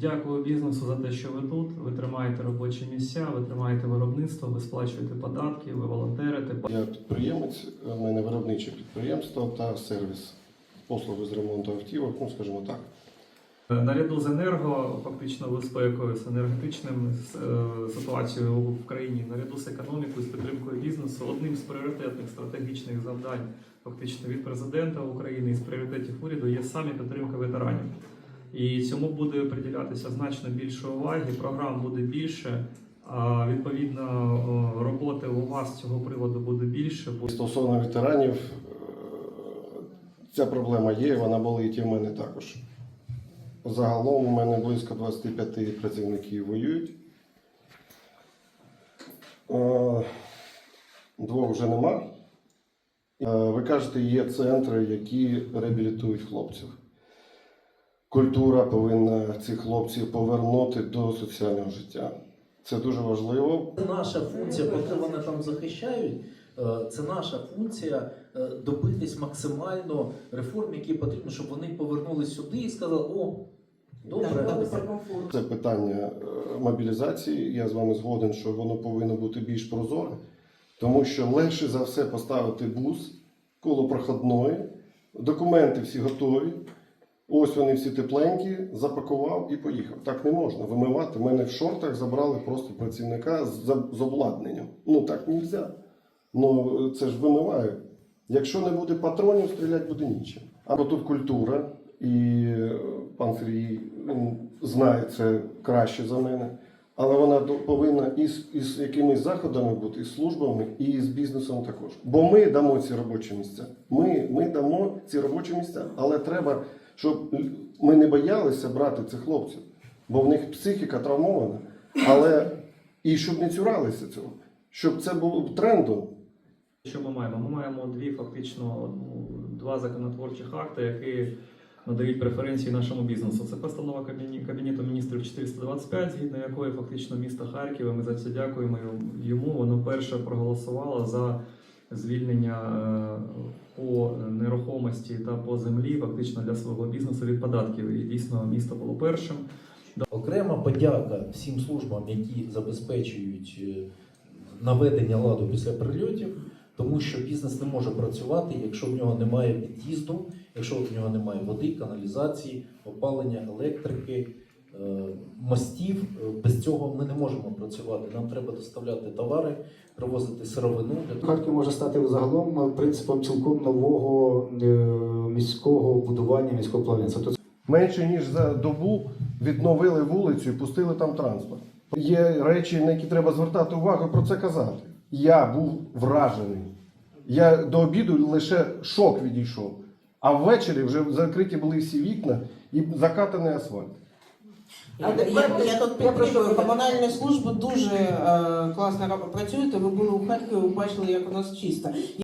Дякую бізнесу за те, що ви тут. Ви тримаєте робочі місця, ви тримаєте виробництво, ви сплачуєте податки, ви волонтерите. Я підприємець, у мене виробниче підприємство та сервіс послуги з ремонту автівок, ну скажімо так. Наряду з енерго, фактично безпекою, з енергетичним е, ситуацією в країні, наряду з економікою, з підтримкою бізнесу, одним з пріоритетних стратегічних завдань, фактично від президента України і з пріоритетів уряду є саме підтримка ветеранів. І цьому буде приділятися значно більше уваги. Програм буде більше. А відповідно роботи у вас цього приводу буде більше. Стосовно ветеранів, е, ця проблема є, вона болить і в мене також. Загалом у мене близько 25 працівників воюють. Е, Двох вже нема. Е, Ви кажете, є центри, які реабілітують хлопців. Культура повинна цих хлопців повернути до соціального життя. Це дуже важливо. Це наша функція, поки вони там захищають. е, Це наша функція добитись максимально реформ, які потрібні, щоб вони повернулись сюди і сказали: о, добре, Це питання е, мобілізації. Я з вами згоден, що воно повинно бути більш прозоре, тому що легше за все поставити бус коло проходної, документи всі готові. Ось вони всі тепленькі, запакував і поїхав. Так не можна вимивати. Мене в шортах забрали просто працівника з, з обладнанням. Ну так не можна. Ну це ж вимивають. Якщо не буде патронів, стріляти буде нічим. Або тут культура, і пан Сергій знає це краще за мене. Але вона повинна і з, якимись заходами бути, і з службами, і з бізнесом також. Бо ми дамо ці робочі місця. Ми, ми дамо ці робочі місця, але треба, щоб ми не боялися брати цих хлопців, бо в них психіка травмована. Але і щоб не цюралися цього, щоб це було трендом. Що ми маємо? Ми маємо дві фактично ну, два законотворчих акти, які надають преференції нашому бізнесу. Це постанова Кабінету міністрів 425, згідно якої фактично місто Харків, ми за це дякуємо йому. Воно перше проголосувало за звільнення е, по нерухомості та по землі, фактично для свого бізнесу від податків. І дійсно місто було першим. Окрема подяка всім службам, які забезпечують е, наведення ладу після прильотів, тому що бізнес не може працювати, якщо в нього немає під'їзду, якщо в нього немає води, каналізації, опалення, електрики, е, мостів. Е, Без цього ми не можемо працювати. Нам треба доставляти товари, привозити сировину. Харків може стати загалом принципом цілком нового е, міського будування міського планування. Тобто Менше ніж за добу відновили вулицю і пустили там транспорт. Є речі, на які треба звертати увагу, і про це казати. Я був вражений. Я до обіду лише шок відійшов. А ввечері вже закриті були всі вікна і закатаний асфальт. Я, я, я тут перепрошую, комунальні служби дуже е, класно працюють. Ви були у Харкові, ви бачили, як у нас чисто.